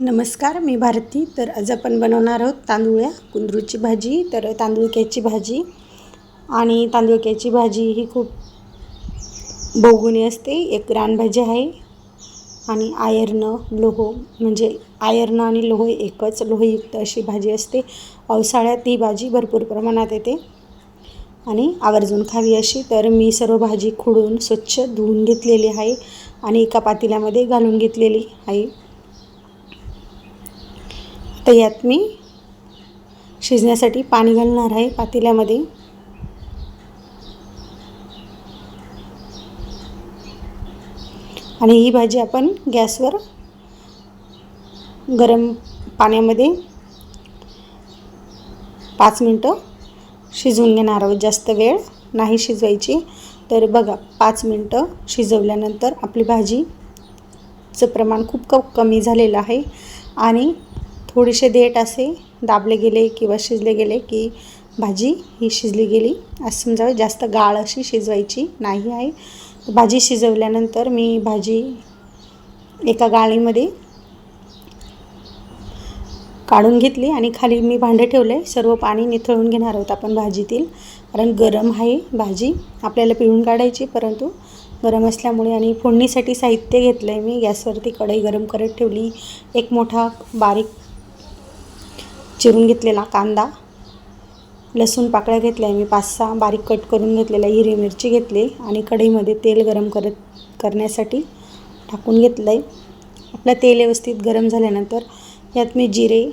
नमस्कार मी भारती. तर आज आपण बनवणार आहोत तांदुळ्या कुंदरूची भाजी तर तांदूळक्याची भाजी. आणि तांदूळक्याची भाजी ही खूप बहुगुणी असते. एक रानभाजी आहे आणि आयर्न लोह म्हणजे आयर्न आणि लोह एकच. लोहयुक्त अशी भाजी असते. पावसाळ्यात ही भाजी भरपूर प्रमाणात येते. आणि आवर्जून खावी अशी. तर मी सर्व भाजी खुडून स्वच्छ धुवून घेतलेली आहे आणि एका पातेल्यामध्ये घालून घेतलेली आहे. आता यात मी शिजण्यासाठी पाणी घालणार आहे पातेल्यामध्ये. आणि ही भाजी आपण गॅसवर गरम पाण्यामध्ये पाच मिनटं शिजवून घेणार आहोत. जास्त वेळ नाही शिजवायची. तर बघा पाच मिनटं शिजवल्यानंतर आपली भाजीचं प्रमाण खूप क कमी झालेलं आहे. आणि थोडेसे देठ असे दाबले गेले किंवा शिजले गेले की भाजी ही शिजली गेली. असं समजावं जास्त गाळ अशी शिजवायची नाही आहे. भाजी शिजवल्यानंतर मी भाजी एका गाळीमध्ये काढून घेतली आणि खाली मी भांडे ठेवलं आहे सर्व पाणी निथळून घेणार आहोत आपण भाजीतील. कारण गरम आहे भाजी. आपल्याला पिळून काढायची परंतु गरम असल्यामुळे आणि फोडणीसाठी साहित्य घेतलं आहे मी. गॅसवरती कढई गरम करत ठेवली. एक मोठा बारीक चिरून घेतलेला कांदा. लसूण पाकळ्या घेतल्या आहे मी पाच सहा बारीक कट करून घेतलेल्या हिरवी मिरची घेतली आणि कढईमध्ये तेल गरम करत करण्यासाठी टाकून घेतलं आहे आपलं तेल व्यवस्थित गरम झाल्यानंतर यात मी जिरे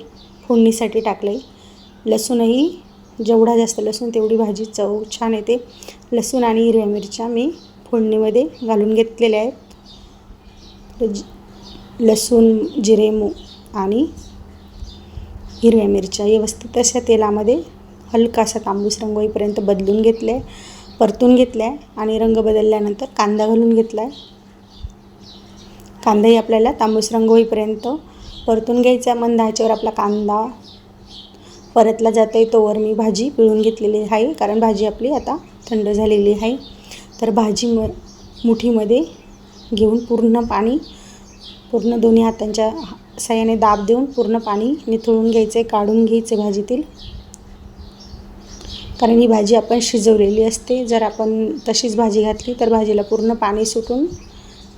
फोडणीसाठी टाकले लसूणही जेवढा जास्त लसूण तेवढी भाजी चव छान येते. लसूण आणि हिरव्या मिरच्या मी फोडणीमध्ये घालून घेतलेल्या आहेत. लसूण जिरे मू आणि हिरव्या मिरच्या. व्यवस्थित अशा तेलामध्ये हलकासा तांबूस रंग होईपर्यंत बदलून घेतले आहे परतून घेतल्या आहे आणि रंग बदलल्यानंतर कांदा घालून घेतला आहे कांदाही आपल्याला तांबूस रंग होईपर्यंत परतून घ्यायचा मंद ह्याच्यावर आपला कांदा परतला जात आहे तोवर मी भाजी पिळून घेतलेली आहे कारण भाजी आपली आता थंड झालेली आहे. तर भाजी म मुठीमध्ये घेऊन पूर्ण पाणी पूर्ण दोन्ही हातांच्या सहाय्याने दाब देऊन पूर्ण पाणी निथळून घ्यायचं आहे काढून घ्यायचं भाजीतील. कारण ही भाजी आपण शिजवलेली असते. जर आपण तशीच भाजी घातली तर भाजीला पूर्ण पाणी सुटून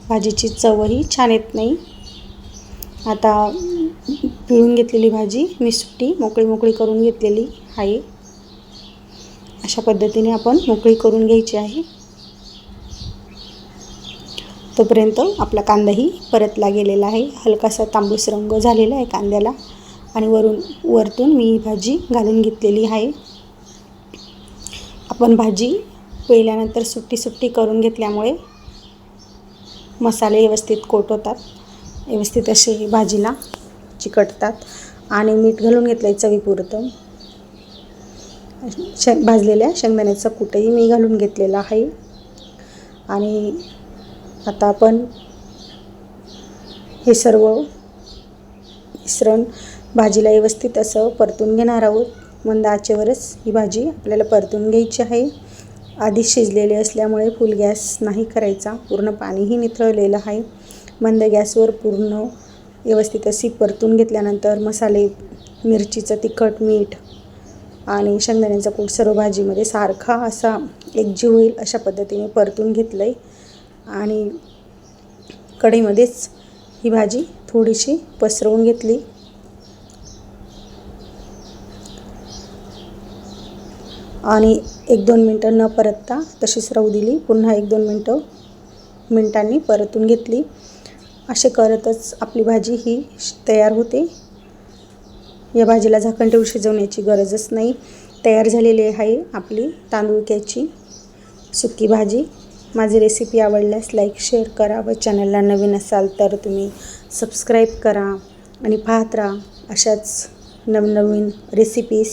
भाजीची चवही छान येत नाही. आता पिळून घेतलेली भाजी मी सुट्टी मोकळी मोकळी करून घेतलेली आहे. अशा पद्धतीने आपण मोकळी करून घ्यायची आहे. तोपर्यंत आपला कांदाही परतला गेलेला आहे. हलकासा तांबूस रंग झालेला आहे कांद्याला आणि वरून वरतून मी ही भाजी घालून घेतलेली आहे. आपण भाजी पहिल्यानंतर सुट्टी सुट्टी करून घेतल्यामुळे मसाले व्यवस्थित कोट होतात. व्यवस्थित असे भाजीला चिकटतात आणि मीठ घालून घेतलं आहे चवीपुरतं. श भाजलेल्या शेंगदाण्याचं कुठंही मी घालून घेतलेलं आहे. आणि आता आपण हे सर्व मिश्रण भाजीला व्यवस्थित असं परतून घेणार आहोत. मंद आचेवरच ही भाजी आपल्याला परतून घ्यायची आहे. आधी शिजलेले असल्यामुळे फुल गॅस नाही करायचा. पूर्ण पाणीही निथळलेलं आहे. मंद गॅसवर पूर्ण व्यवस्थित अशी परतून घेतल्यानंतर मसाले मिरचीचं तिखट मीठ आणि शेंगदाण्याचा कूट सर्व भाजीमध्ये सारखा असा एकजीव होईल अशा पद्धतीने परतून घेतलं आहे आणि कढईमध्येच ही भाजी थोडीशी पसरवून घेतली. आणि एक दोन मिनटं न परतता तशीच राहू दिली. पुन्हा एक दोन मिनटं मिनटांनी परतून घेतली. असे करतच आपली भाजी ही तयार होते. या भाजीला झाकण ठेवून शिजवण्याची गरजच नाही. तयार झालेली आहे आपली तांदूळक्याची सुकी भाजी. माझी रेसिपी आवडल्यास लाईक शेअर करा व चॅनलला नवीन असाल तर तुम्ही सबस्क्राईब करा आणि पाहत राहा अशाच नवनवीन रेसिपीज